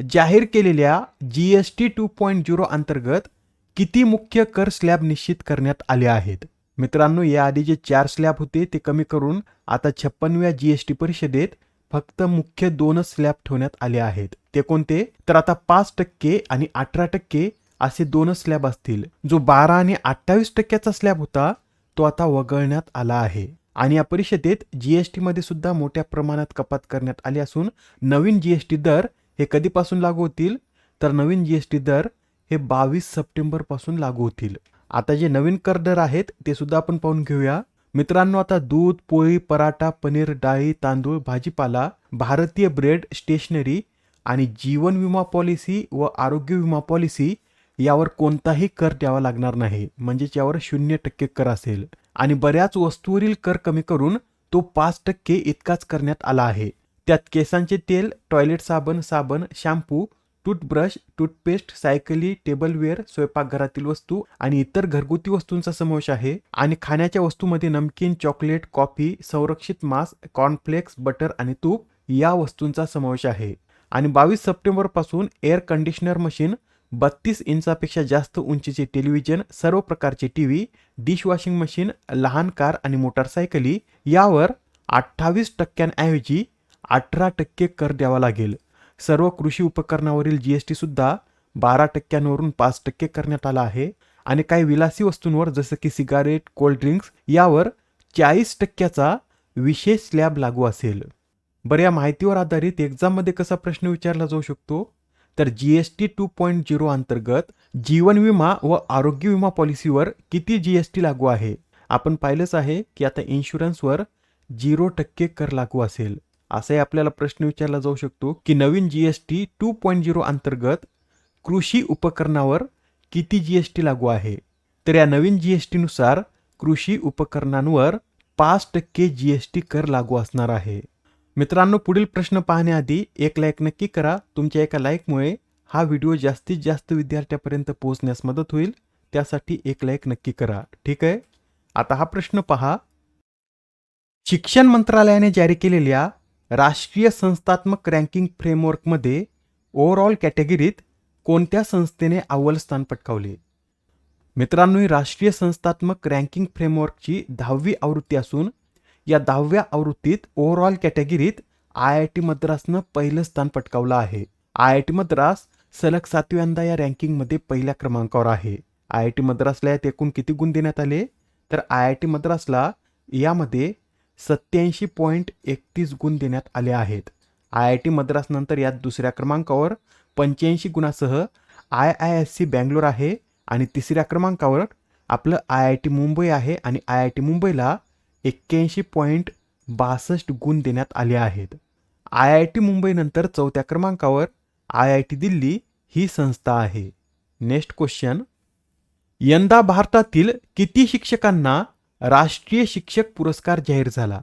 जाहीर केलेल्या G S T two point zero अंतर्गत किती मुख्य कर स्लॅब निश्चित करण्यात आले आहेत? मित्रांनो याआधी जे चार स्लॅब होते ते कमी करून आता छप्पनव्या जी एस टी परिषदेत फक्त मुख्य दोनच स्लॅब ठेवण्यात आले आहेत. ते कोणते? तर आता पाच टक्के आणि अठरा टक्के असे दोनच स्लॅब असतील. जो बारा आणि अठ्ठावीस टक्क्याचा स्लॅब होता तो आता वगळण्यात आला आहे. आणि या परिषदेत जीएसटीमध्ये सुद्धा मोठ्या प्रमाणात कपात करण्यात आली असून नवीन जीएसटी दर हे कधीपासून लागू होतील? तर नवीन जी एस टी दर हे बावीस सप्टेंबरपासून लागू होतील. आता जे नवीन कर दर आहेत ते सुद्धा आपण पाहून घेऊया. मित्रांनो आता दूध पोळी पराठा पनीर डाळी तांदूळ भाजीपाला भारतीय ब्रेड स्टेशनरी आणि जीवन विमा पॉलिसी व आरोग्य विमा पॉलिसी यावर कोणताही कर द्यावा लागणार नाही. म्हणजेच यावर शून्य टक्के कर असेल. आणि बऱ्याच वस्तूवरील कर कमी करून तो पाच टक्के इतकाच करण्यात आला आहे. त्यात केसांचे तेल टॉयलेट साबण साबण शॅम्पू टूथब्रश टूथपेस्ट सायकली टेबलवेअर स्वयंपाकघरातील वस्तू आणि इतर घरगुती वस्तूंचा समावेश आहे. आणि खाण्याच्या वस्तूमध्ये नमकीन चॉकलेट कॉफी संरक्षित मांस कॉर्नफ्लेक्स बटर आणि तूप या वस्तूंचा समावेश आहे. आणि बावीस सप्टेंबरपासून एअर कंडिशनर मशीन बत्तीस इंचापेक्षा जास्त उंचीचे टेलिव्हिजन सर्व प्रकारचे टी व्ही डिशवॉशिंग मशीन लहान कार आणि मोटारसायकली यावर अठ्ठावीस टक्क्यांऐवजी अठरा टक्के कर द्यावा लागेल. सर्व कृषी उपकरणावरील जीएसटी सुद्धा बारा टक्क्यांवरून पाच टक्के करण्यात आला आहे. आणि काही विलासी वस्तूंवर जसं की सिगारेट कोल्ड ड्रिंक्स यावर चाळीस टक्क्याचा विशेष स्लॅब लागू असेल. बरं या माहितीवर आधारित एक्झाममध्ये कसा प्रश्न विचारला जाऊ शकतो? तर G S T two point zero अंतर्गत जीवन विमा व आरोग्य विमा पॉलिसीवर किती जी एस टी लागू आहे? आपण पाहिलंच आहे की आता इन्शुरन्सवर झिरो टक्के कर लागू असेल. असाही आपल्याला प्रश्न विचारला जाऊ शकतो की नवीन G S T two point zero अंतर्गत कृषी उपकरणावर किती जी एस टी लागू आहे? तर या नवीन जी एस टीनुसार कृषी उपकरणांवर पाच टक्के जी एस टी कर लागू असणार आहे. मित्रांनो पुढील प्रश्न पाहण्याआधी एक लाईक नक्की करा. तुमच्या एका लाईकमुळे हा व्हिडिओ जास्तीत जास्त विद्यार्थ्यापर्यंत पोहोचण्यास मदत होईल. त्यासाठी एक लाईक नक्की करा. ठीक आहे? आता हा प्रश्न पहा. शिक्षण मंत्रालयाने जारी केलेल्या राष्ट्रीय संस्थात्मक रँकिंग फ्रेमवर्कमध्ये ओव्हरऑल कॅटेगरीत कोणत्या संस्थेने अव्वल स्थान पटकावले? मित्रांनो ही राष्ट्रीय संस्थात्मक रँकिंग फ्रेमवर्कची दहावी आवृत्ती असून या दहाव्या आवृत्तीत ओव्हरऑल कॅटेगरीत आय आय टी मद्रासनं पहिलं स्थान पटकावलं आहे. आय आय टी मद्रास सलग सातव्यांदा या रँकिंगमध्ये पहिल्या क्रमांकावर आहे. आय आय टी मद्रासला यात एकूण किती गुण देण्यात आले? तर आय आय टी मद्रासला यामध्ये सत्याऐंशी पॉईंट एकतीस गुण देण्यात आले आहेत. आय आय टी मद्रासनंतर यात दुसऱ्या क्रमांकावर पंच्याऐंशी गुणासह I I S C Bangalore आहे आणि तिसऱ्या क्रमांकावर आपलं आय आय टी मुंबई आहे आणि आय आय टी मुंबईला एक्क्याऐंशी पॉईंट बासष्ट गुण देण्यात आले आहेत. आय आय टी मुंबईनंतर चौथ्या क्रमांकावर आय आय टी दिल्ली ही संस्था आहे. Next question. यंदा भारतातील किती शिक्षकांना राष्ट्रीय शिक्षक पुरस्कार जाहीर झाला.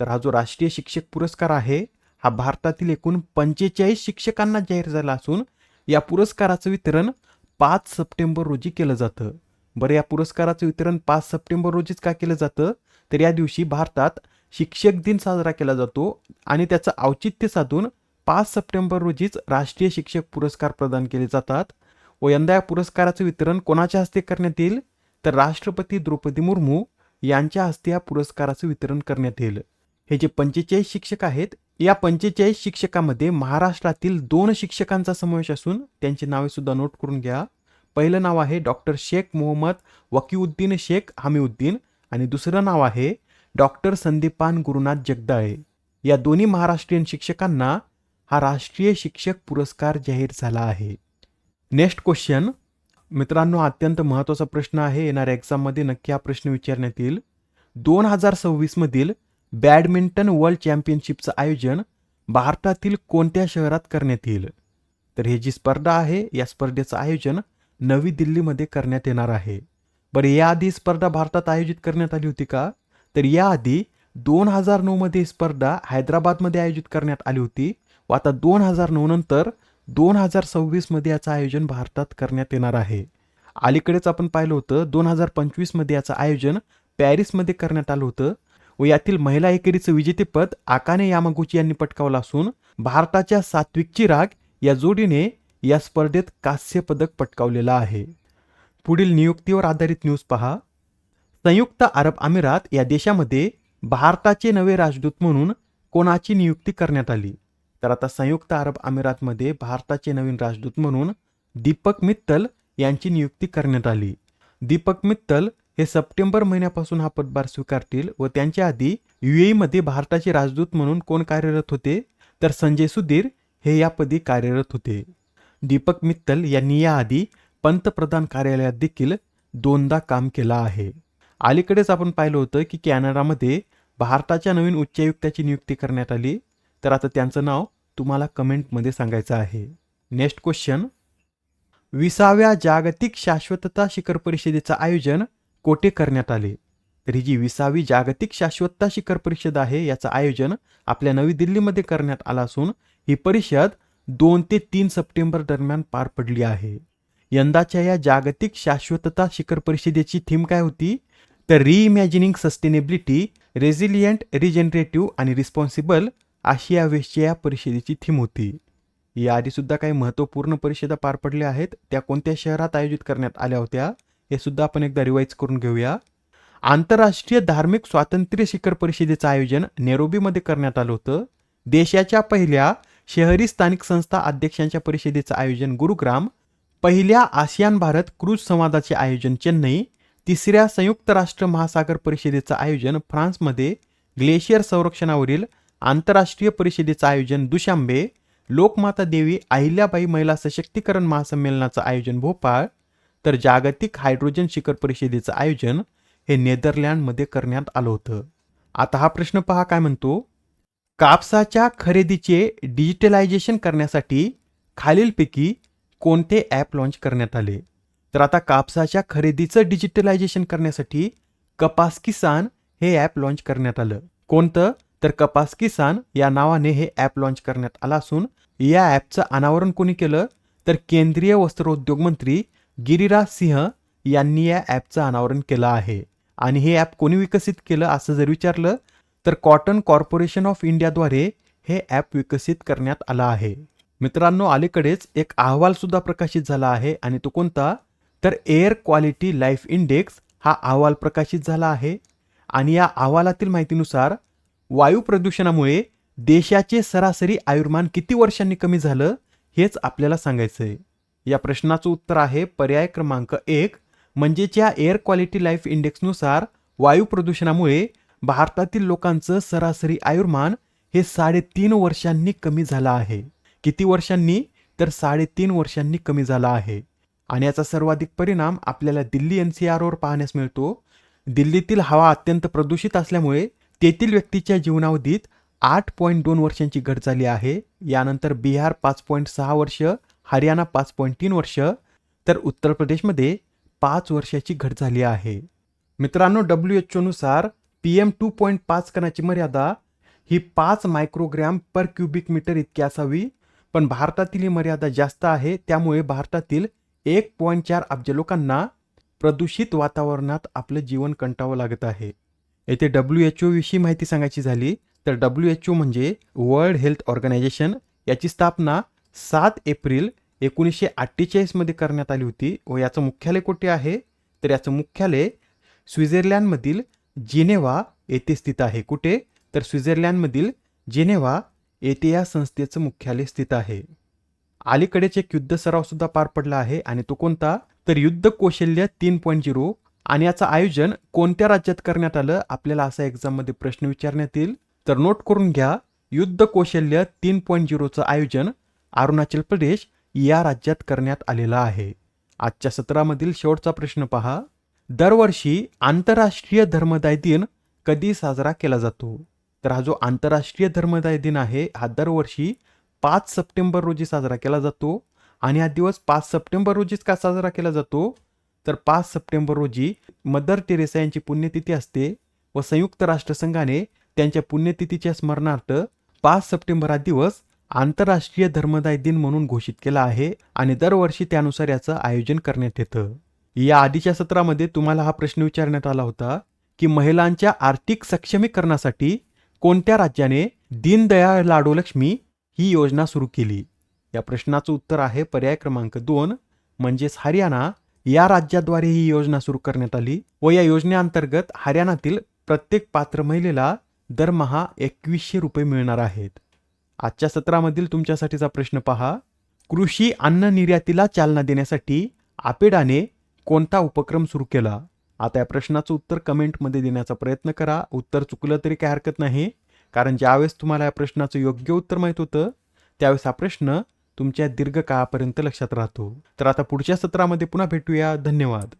तर हा जो राष्ट्रीय शिक्षक पुरस्कार आहे हा भारतातील एकूण पंचेचाळीस शिक्षकांना जाहीर झाला असून या पुरस्काराचं वितरण पाच सप्टेंबर रोजी केलं जातं. बरं या पुरस्काराचं वितरण पाच सप्टेंबर रोजीच का केलं जातं? तर या दिवशी भारतात शिक्षक दिन साजरा केला जातो आणि त्याचं औचित्य साधून पाच सप्टेंबर रोजीच राष्ट्रीय शिक्षक पुरस्कार प्रदान केले जातात. व यंदा या पुरस्काराचं वितरण कोणाच्या हस्ते करण्यात येईल? तर राष्ट्रपती द्रौपदी मुर्मू यांच्या हस्ते या पुरस्काराचं वितरण करण्यात येईल. हे जे पंचेचाळीस शिक्षक आहेत या पंचेचाळीस शिक्षकामध्ये महाराष्ट्रातील दोन शिक्षकांचा समावेश असून त्यांची नावे सुद्धा नोट करून घ्या. पहिलं नाव आहे डॉक्टर शेख मोहम्मद वकीउद्दीन शेख हमीउद्दीन आणि दुसरं नाव आहे डॉक्टर संदीपान गुरुनाथ जगदाळे. या दोन्ही महाराष्ट्रीयन शिक्षकांना हा राष्ट्रीय शिक्षक पुरस्कार जाहीर झाला आहे. Next question. मित्रांनो अत्यंत महत्त्वाचा प्रश्न आहे. येणाऱ्या एक्झाममध्ये नक्की हा प्रश्न विचारण्यात येईल. दोन हजार सव्वीसमधील बॅडमिंटन वर्ल्ड चॅम्पियनशिपचं आयोजन भारतातील कोणत्या शहरात करण्यात येईल? तर हे जी स्पर्धा आहे या स्पर्धेचं आयोजन नवी दिल्लीमध्ये करण्यात येणार आहे. बरं याआधी स्पर्धा भारतात आयोजित करण्यात आली होती का? तर याआधी दोन हजार नऊमध्ये ही स्पर्धा हैदराबादमध्ये आयोजित करण्यात आली होती. व आता दोन हजार नऊ नंतर दोन हजार सव्वीसमध्ये याचं आयोजन भारतात करण्यात येणार आहे. अलीकडेच आपण पाहिलं होतं दोन हजार पंचवीसमध्ये याचं आयोजन पॅरिसमध्ये करण्यात आलं होतं. व यातील महिला एकेरीचं विजेतेपद आकाने यामागुची यांनी पटकावलं असून भारताच्या सात्विक चिराग या जोडीने या स्पर्धेत कांस्य पदक पटकावलेलं आहे. पुढील नियुक्तीवर आधारित न्यूज पहा. संयुक्त अरब अमिरात या देशामध्ये भारताचे नवे राजदूत म्हणून कोणाची नियुक्ती करण्यात आली? तर आता संयुक्त अरब अमिरातमध्ये भारताचे नवीन राजदूत म्हणून दीपक मित्तल यांची नियुक्ती करण्यात आली. दीपक मित्तल हे सप्टेंबर महिन्यापासून हा पदभार स्वीकारतील व त्यांच्या आधी युएई मध्ये भारताचे राजदूत म्हणून कोण कार्यरत होते? तर संजय सुधीर हे यापदी कार्यरत होते. दीपक मित्तल यांनी याआधी पंतप्रधान कार्यालयात देखील दोनदा काम केलं आहे. अलीकडेच आपण पाहिलं होतं की कॅनडामध्ये भारताच्या नवीन उच्चायुक्ताची नियुक्ती करण्यात आली. तर आता त्यांचं नाव तुम्हाला कमेंटमध्ये सांगायचं आहे. नेक्स्ट क्वेश्चन विसाव्या जागतिक शाश्वतता शिखर परिषदेचं आयोजन कोठे करण्यात आले? तर ही जी विसावी जागतिक शाश्वतता शिखर परिषद आहे याचं आयोजन आपल्या नवी दिल्लीमध्ये करण्यात आलं असून ही परिषद दोन ते तीन सप्टेंबर दरम्यान पार पडली आहे. यंदाच्या या जागतिक शाश्वतता शिखर परिषदेची थीम काय होती? तर रिइमॅजिनिंग सस्टेनेबिलिटी रेझिलियंट रिजनरेटिव्ह आणि रिस्पॉन्सिबल अशी यावेळेसच्या या परिषदेची थीम होती. याआधीसुद्धा काही महत्त्वपूर्ण परिषदा पार पडल्या आहेत. त्या कोणत्या शहरात आयोजित करण्यात आल्या होत्या हे सुद्धा आपण एकदा रिवाईज करून घेऊया. आंतरराष्ट्रीय धार्मिक स्वातंत्र्य शिखर परिषदेचं आयोजन नेरोबीमध्ये करण्यात आलं होतं. देशाच्या पहिल्या शहरी स्थानिक संस्था अध्यक्षांच्या परिषदेचं आयोजन गुरुग्राम पहिल्या आसियान भारत क्रूज संवादाचे आयोजन चेन्नई तिसऱ्या संयुक्त राष्ट्र महासागर परिषदेचं आयोजन फ्रान्समध्ये ग्लेशियर संरक्षणावरील आंतरराष्ट्रीय परिषदेचं आयोजन दुशांबे लोकमाता देवी अहिल्याबाई महिला सशक्तीकरण महासंमेलनाचं आयोजन भोपाळ तर जागतिक हायड्रोजन शिखर परिषदेचं आयोजन हे नेदरलँडमध्ये करण्यात आलं होतं. आता हा प्रश्न पहा काय म्हणतो? कापसाच्या खरेदीचे डिजिटलायझेशन करण्यासाठी खालीलपैकी कोणते ॲप लॉन्च करण्यात आले? तर आता कापसाच्या खरेदीचं डिजिटलायझेशन करण्यासाठी कपास किसान हे ॲप लॉन्च करण्यात आलं. कोणतं? तर कपास किसान या नावाने हे ॲप लॉन्च करण्यात आलं असून या ॲपचं अनावरण कोणी केलं? तर केंद्रीय वस्त्रोद्योग मंत्री गिरिराज सिंह यांनी या ॲपचं अनावरण केलं आहे. आणि हे ॲप कोणी विकसित केलं असं जर विचारलं तर कॉटन कॉर्पोरेशन ऑफ इंडियाद्वारे हे ॲप विकसित करण्यात आलं आहे. मित्रांनो अलीकडेच एक अहवाल सुद्धा प्रकाशित झाला आहे आणि तो कोणता? तर एअर क्वालिटी लाईफ इंडेक्स हा अहवाल प्रकाशित झाला आहे. आणि या अहवालातील माहितीनुसार वायू प्रदूषणामुळे देशाचे सरासरी आयुर्मान किती वर्षांनी कमी झालं हेच आपल्याला सांगायचं आहे या प्रश्नाचं उत्तर आहे पर्याय क्रमांक एक म्हणजेच्या एअर क्वालिटी लाईफ इंडेक्सनुसार वायू प्रदूषणामुळे भारतातील लोकांचं सरासरी आयुर्मान हे साडेतीन वर्षांनी कमी झालं आहे. किती वर्षांनी? तर साडेतीन वर्षांनी कमी झाला आहे. आणि याचा सर्वाधिक परिणाम आपल्याला दिल्ली एन सी आरवर पाहण्यास मिळतो. दिल्लीतील हवा अत्यंत प्रदूषित असल्यामुळे तेथील व्यक्तीच्या जीवनावधीत आठ पॉईंट दोन वर्षांची घट झाली आहे. यानंतर बिहार पाच पॉईंट सहा वर्ष हरियाणा पाच पॉईंट तीन वर्ष तर उत्तर प्रदेशमध्ये पाच वर्षाची घट झाली आहे. मित्रांनो डब्ल्यू एच ओनुसार पी एम टू पॉईंट पाच कणाची मर्यादा ही पाच मायक्रोग्रॅम पर क्युबिक मीटर इतकी असावी. पण भारतातील ही मर्यादा जास्त आहे त्यामुळे भारतातील एक पॉईंट चार अब्ज लोकांना प्रदूषित वातावरणात आपलं जीवन कंटावं लागत आहे. येथे डब्ल्यू एच ओविषयी माहिती सांगायची झाली तर डब्ल्यू एच ओ म्हणजे वर्ल्ड हेल्थ ऑर्गनायझेशन याची स्थापना सात एप्रिल एकोणीसशे अठ्ठेचाळीसमध्ये करण्यात आली होती व याचं मुख्यालय कुठे आहे? तर याचं मुख्यालय स्वित्झर्लंडमधील जिनेवा येथे स्थित आहे. कुठे? तर स्वित्झर्लंडमधील जिनेवा येथे या संस्थेचं मुख्यालय स्थित आहे. अलीकडेच एक युद्ध सराव सुद्धा पार पडला आहे आणि तो कोणता? तर युद्ध कौशल्य तीन पॉईंट झिरो आणि याचं आयोजन कोणत्या राज्यात करण्यात आलं आपल्याला असा एक्झाममध्ये प्रश्न विचारण्यात येईल. तर नोट करून घ्या युद्ध कौशल्य तीन पॉईंट झिरोचं आयोजन अरुणाचल प्रदेश या राज्यात करण्यात आलेलं आहे. आजच्या सत्रामधील शेवटचा प्रश्न पहा. दरवर्षी आंतरराष्ट्रीय धर्मदाय दिन कधी साजरा केला जातो? तर हा जो आंतरराष्ट्रीय धर्मदाय दिन आहे हा दरवर्षी पाच सप्टेंबर रोजी साजरा केला जातो. आणि हा दिवस पाच सप्टेंबर रोजीच का साजरा केला जातो? तर पाच सप्टेंबर रोजी मदर टेरेसा यांची पुण्यतिथी असते व संयुक्त राष्ट्रसंघाने त्यांच्या पुण्यतिथीच्या स्मरणार्थ पाच सप्टेंबर हा दिवस आंतरराष्ट्रीय धर्मदाय दिन म्हणून घोषित केला आहे आणि दरवर्षी त्यानुसार याचं आयोजन करण्यात येतं. या आधीच्या सत्रामध्ये तुम्हाला हा प्रश्न विचारण्यात आला होता की महिलांच्या आर्थिक सक्षमीकरणासाठी कोणत्या राज्याने दीनदयाळ लाडूलक्ष्मी ही योजना सुरू केली? या प्रश्नाचं उत्तर आहे पर्याय क्रमांक दोन म्हणजेच हरियाणा या राज्याद्वारे ही योजना सुरू करण्यात आली व या योजनेअंतर्गत हरियाणातील प्रत्येक पात्र महिलेला दरमहा एकवीसशे रुपये मिळणार आहेत. आजच्या सत्रामधील तुमच्यासाठीचा प्रश्न पहा. कृषी अन्न निर्यातीला चालना देण्यासाठी आपेडाने कोणता उपक्रम सुरू केला? आता या प्रश्नाचं उत्तर कमेंटमध्ये देण्याचा प्रयत्न करा. उत्तर चुकलं तरी काही हरकत नाही कारण ज्यावेळेस तुम्हाला या प्रश्नाचं योग्य उत्तर माहीत होतं त्यावेळेस हा प्रश्न तुमच्या दीर्घकाळापर्यंत लक्षात राहतो. तर आता पुढच्या सत्रामध्ये पुन्हा भेटूया. धन्यवाद.